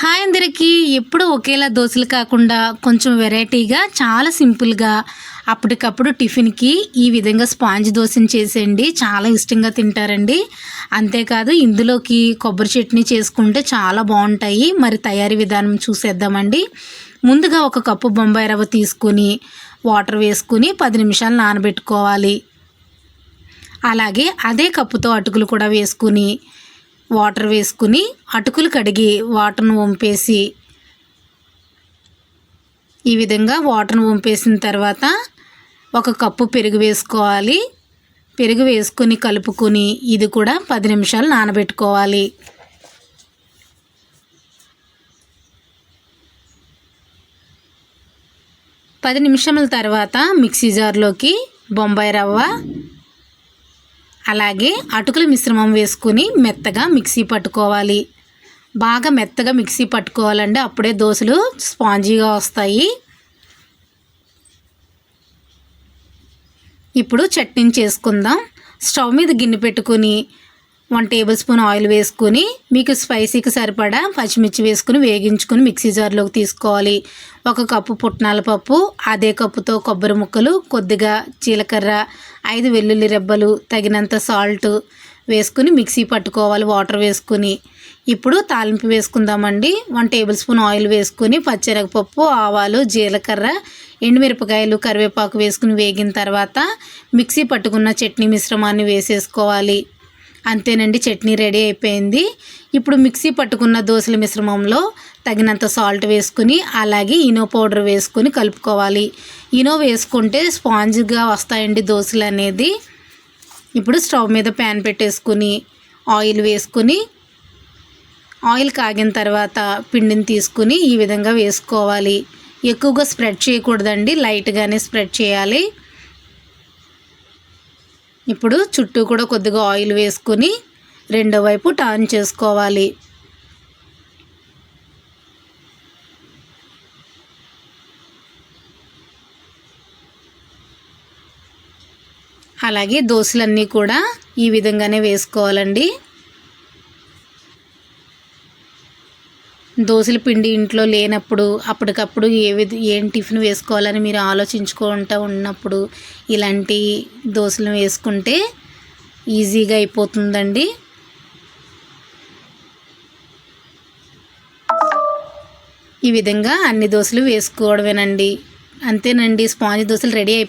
Hi అందరికీ ఎప్పుడు ఒకేలా దోశలు కాకుండా కొంచెం వెరైటీగా చాలా సింపుల్గా అప్పటికప్పుడు టిఫిన్కి ఈ విధంగా స్పాంజ్ దోశని చేసేయండి. చాలా ఇష్టంగా తింటారండి. అంతేకాదు ఇందులోకి కొబ్బరి చట్నీ చేసుకుంటే చాలా బాగుంటాయి. మరి తయారీ విధానం చూసేద్దామండి. ముందుగా ఒక కప్పు బొంబాయి రవ్వ తీసుకుని వాటర్ వేసుకుని పది నిమిషాలు నానబెట్టుకోవాలి. అలాగే అదే కప్పుతో అటుకులు కూడా వేసుకుని వాటర్ వేసుకుని అటుకులు కడిగి వాటర్ను వంపేసి ఈ విధంగా వాటర్ను వంపేసిన తర్వాత ఒక కప్పు పెరుగు వేసుకోవాలి. పెరుగు వేసుకొని కలుపుకొని ఇది కూడా పది నిమిషాలు నానబెట్టుకోవాలి. పది నిమిషముల తర్వాత మిక్సీ జార్లోకి బొంబాయి రవ్వ అలాగే అటుకుల మిశ్రమం వేసుకుని మెత్తగా మిక్సీ పట్టుకోవాలి. బాగా మెత్తగా మిక్సీ పట్టుకోవాలండి. అప్పుడే దోశలు స్పాంజీగా వస్తాయి. ఇప్పుడు చట్నీ చేసుకుందాం. స్టవ్ మీద గిన్నె పెట్టుకొని వన్ టేబుల్ స్పూన్ ఆయిల్ వేసుకొని మీకు స్పైసీకి సరిపడా పచ్చిమిర్చి వేసుకుని వేగించుకుని మిక్సీ జార్లోకి తీసుకోవాలి. ఒక కప్పు పుట్నాల పప్పు అదే కప్పుతో కొబ్బరి ముక్కలు కొద్దిగా జీలకర్ర ఐదు వెల్లుల్లి రెబ్బలు తగినంత సాల్ట్ వేసుకుని మిక్సీ పట్టుకోవాలి వాటర్ వేసుకుని. ఇప్పుడు తాలింపు వేసుకుందామండి. వన్ టేబుల్ స్పూన్ ఆయిల్ వేసుకుని పచ్చెనగపప్పు ఆవాలు జీలకర్ర ఎండుమిరపకాయలు కరివేపాకు వేసుకుని వేగిన తర్వాత మిక్సీ పట్టుకున్న చట్నీ మిశ్రమాన్ని వేసేసుకోవాలి. అంతేనండి చట్నీ రెడీ అయిపోయింది. ఇప్పుడు మిక్సీ పట్టుకున్న దోశల మిశ్రమంలో తగినంత సాల్ట్ వేసుకుని అలాగే ఇనో పౌడర్ వేసుకొని కలుపుకోవాలి. ఇనో వేసుకుంటే స్పాంజ్గా వస్తాయండి దోశలు అనేది. ఇప్పుడు స్టవ్ మీద ప్యాన్ పెట్టేసుకుని ఆయిల్ వేసుకుని ఆయిల్ కాగిన తర్వాత పిండిని తీసుకుని ఈ విధంగా వేసుకోవాలి. ఎక్కువగా స్ప్రెడ్ చేయకూడదండి లైట్గానే స్ప్రెడ్ చేయాలి. ఇప్పుడు చుట్టూ కూడా కొద్దిగా ఆయిల్ వేసుకొని రెండో వైపు టర్న్ చేసుకోవాలి. అలాగే దోశలన్నీ కూడా ఈ విధంగానే వేసుకోవాలండి. దోశల పిండి ఇంట్లో లేనప్పుడు అప్పటికప్పుడు ఏ విధ ఏం టిఫిన్ వేసుకోవాలని మీరు ఆలోచించుకుంటూ ఉన్నప్పుడు ఇలాంటి దోశలు వేసుకుంటే ఈజీగా అయిపోతుందండి. ఈ విధంగా అన్ని దోశలు వేసుకోవడమేనండి. అంతేనండి స్పాంజ్ దోశలు రెడీ అయిపో